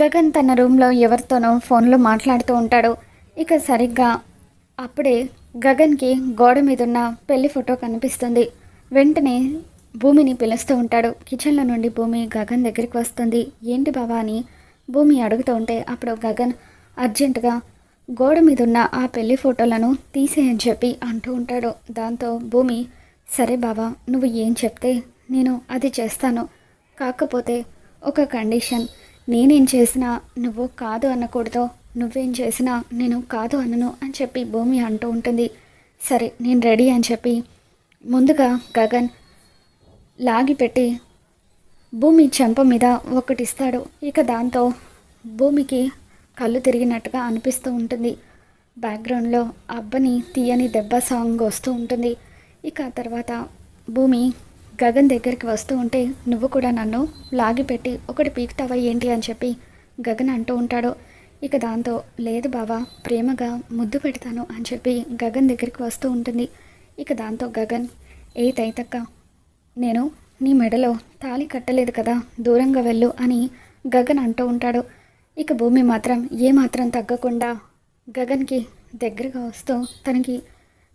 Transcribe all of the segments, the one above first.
గగన్ తన రూమ్లో ఎవరితోనో ఫోన్లో మాట్లాడుతూ ఉంటాడు. ఇక సరిగ్గా అప్పుడే గగన్కి గోడ మీదున్న పెళ్ళి ఫోటో కనిపిస్తుంది. వెంటనే భూమిని పిలుస్తూ ఉంటాడు. కిచెన్లో నుండి భూమి గగన్ దగ్గరికి వస్తుంది. ఏంటి బావా అని భూమి అడుగుతూ ఉంటే అప్పుడు గగన్ అర్జెంటుగా గోడ మీదున్న ఆ పెళ్ళి ఫోటోలను తీసేయని చెప్పి అంటూ ఉంటాడు. దాంతో భూమి సరే బావా నువ్వు ఏం చెప్తే నేను అది చేస్తాను. కాకపోతే ఒక కండిషన్ నేనేం చేసినా నువ్వు కాదు అనకూడదు. నువ్వేం చేసినా నేను కాదు అనను అని చెప్పి భూమి అంటూ ఉంటుంది. సరే నేను రెడీ అని చెప్పి ముందుగా గగన్ లాగిపెట్టి భూమి చెంప మీద ఒకటి ఇస్తాడు ఇక దాంతో భూమికి కళ్ళు తిరిగినట్టుగా అనిపిస్తూ ఉంటుంది. బ్యాక్గ్రౌండ్లో అబ్బని తీయని దెబ్బ సాంగ్ వస్తూ ఉంటుంది. ఇక తర్వాత భూమి గగన్ దగ్గరికి వస్తూ ఉంటే నువ్వు కూడా నన్ను లాగిపెట్టి ఒకటి పీకుతావా ఏంటి? అని చెప్పి గగన్ అంటూ ఉంటాడు. ఇక దాంతో లేదు బావా ప్రేమగా ముద్దు పెడతాను అని చెప్పి గగన్ దగ్గరికి వస్తూ ఉంటుంది. ఇక దాంతో గగన్ ఏ తైతక్క నేను నీ మెడలో తాళి కట్టలేదు కదా దూరంగా వెళ్ళు అని గగన్ అంటూ ఉంటాడు. ఇక భూమి మాత్రం ఏమాత్రం తగ్గకుండా గగన్కి దగ్గరగా వస్తూ తనకి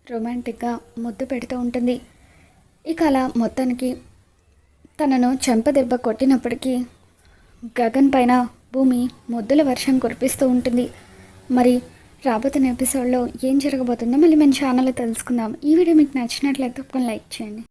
రొమాంటిక్గా ముద్దు పెడుతూ ఉంటుంది. ఇక అలా మొత్తానికి తనను చెంపదెబ్బ కొట్టినప్పటికీ గగన్ పైన భూమి ముద్దుల వర్షం కురిపిస్తూ ఉంటుంది. మరి రాబోతున్న ఎపిసోడ్లో ఏం జరగబోతుందో మళ్ళీ మన ఛానల్లో తెలుసుకుందాం. ఈ వీడియో మీకు నచ్చినట్లయితే ఒక లైక్ చేయండి.